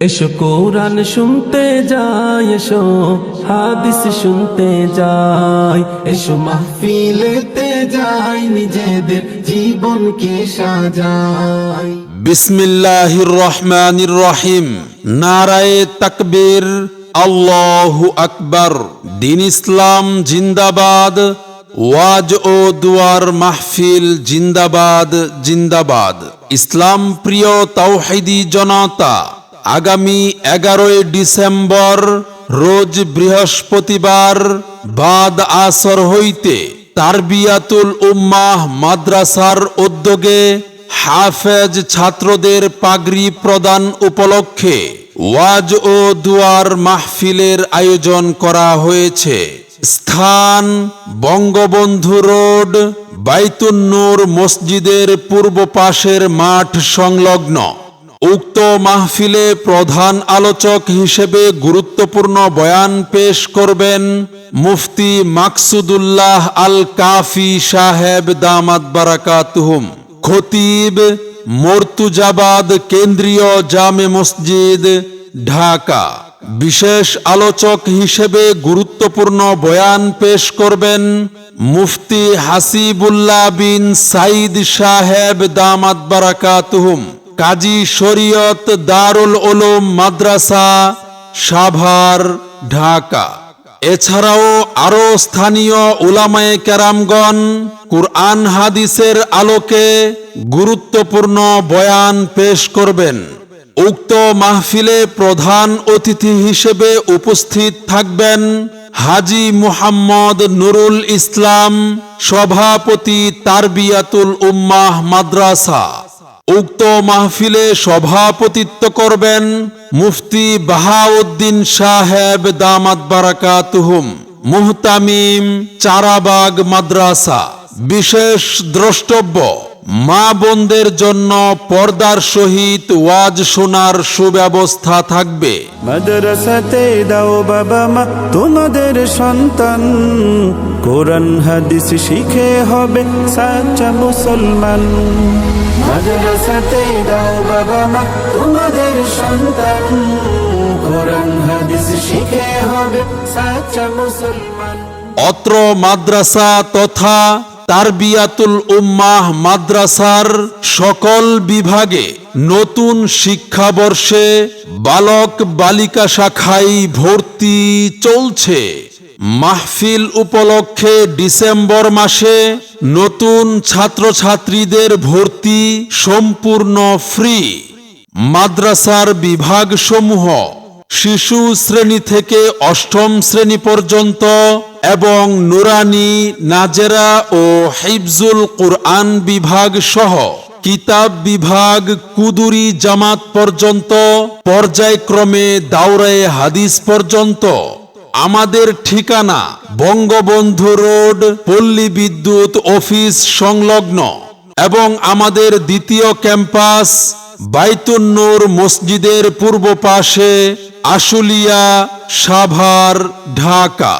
এসো কোরআন শুনতে যাই, এসো হাদিস শুনতে যাই, এসো মাহফিলেতে যাই, নিজেদের জীবনকে সাজাই। বিসমিল্লাহির রহমানির রহিম। নারায়ে তাকবীর। আল্লাহু আকবার। দিন ইসলাম জিন্দাবাদ। ওয়াজ ও দুয়ার মাহফিল জিন্দাবাদ জিন্দাবাদ। ইসলাম প্রিয় তাওহিদি জনতা আগামী এগারোই ডিসেম্বর রোজ বৃহস্পতিবার বাদ আসর হইতে তারবিয়াতুল উম্মাহ মাদ্রাসার উদ্যোগে হাফেজ ছাত্রদের পাগড়ি প্রদান উপলক্ষে ওয়াজ ও দুয়ার মাহফিলের আয়োজন করা হয়েছে। স্থান বঙ্গবন্ধু রোড, বাইতুন্নুর মসজিদের পূর্ব পাশের মাঠ সংলগ্ন। উক্ত মাহফিলে প্রধান আলোচক হিসেবে গুরুত্বপূর্ণ বয়ান পেশ করবেন মুফতি মাকসুদুল্লাহ আল কাফি সাহেব দামাত বারাকাতুহুম, খতিব মর্তুজাবাদ কেন্দ্রীয় জামে মসজিদ, ঢাকা। বিশেষ আলোচক হিসেবে গুরুত্বপূর্ণ বয়ান পেশ করবেন মুফতি হাসিবুল্লাহ বিন সাইদ সাহেব দামাত বারাকাতুহুম কাজী শরীয়ত দারুল উলুম মাদ্রাসা, সাভার, ঢাকা। এছাড়াও আরও স্থানীয় উলামায়ে কেরামগণ কুরআন হাদিসের আলোকে গুরুত্বপূর্ণ বয়ান পেশ করবেন। উক্ত মাহফিলে প্রধান অতিথি হিসেবে উপস্থিত থাকবেন হাজি মুহাম্মদ নুরুল ইসলাম, সভাপতি তারবিয়াতুল উম্মাহ মাদ্রাসা। উক্ত মাহফিলে সভাপতিত্ব করবেন মুফতি বাহাউদ্দিন সাহেব দামাত বারাকাতুহুম, মুহতামিম চারাবাগ মাদ্রাসা। বিশেষ দ্রষ্টব্য, মা বোনদের জন্য পর্দার সহিত ওয়াজ শোনার সুব্যবস্থা থাকবে। মাদ্রাসাতে দাও বাবা মা, তোমাদের সন্তান। কোরআন, হাদিস শিখে হবে সাচ্চা মুসলমান। অত্র মাদ্রাসা তথা তারবিয়াতুল উম্মাহ মাদ্রাসার সকল বিভাগে নতুন শিক্ষাবর্ষে বালক বালিকা শাখায় ভর্তি চলছে। মাহফিল উপলক্ষে ডিসেম্বর মাসে নতুন ছাত্রছাত্রীদের ভর্তি সম্পূর্ণ ফ্রি। মাদ্রাসার বিভাগসমূহ শিশু শ্রেণি থেকে অষ্টম শ্রেণি পর্যন্ত এবং নুরানি, নাজেরা ও হিফজুল কুরআন বিভাগ সহ কিতাব বিভাগ, কুদুরি জামাত পর্যন্ত পর্যায়ক্রমে দাওরায়ে হাদিস পর্যন্ত আমাদের ঠিকানা বঙ্গবন্ধু রোড, পল্লী বিদ্যুৎ অফিস সংলগ্ন এবং আমাদের দ্বিতীয় ক্যাম্পাস বাইতুন্নুর মসজিদের পূর্ব পাশে আশুলিয়া সাভার, ঢাকা।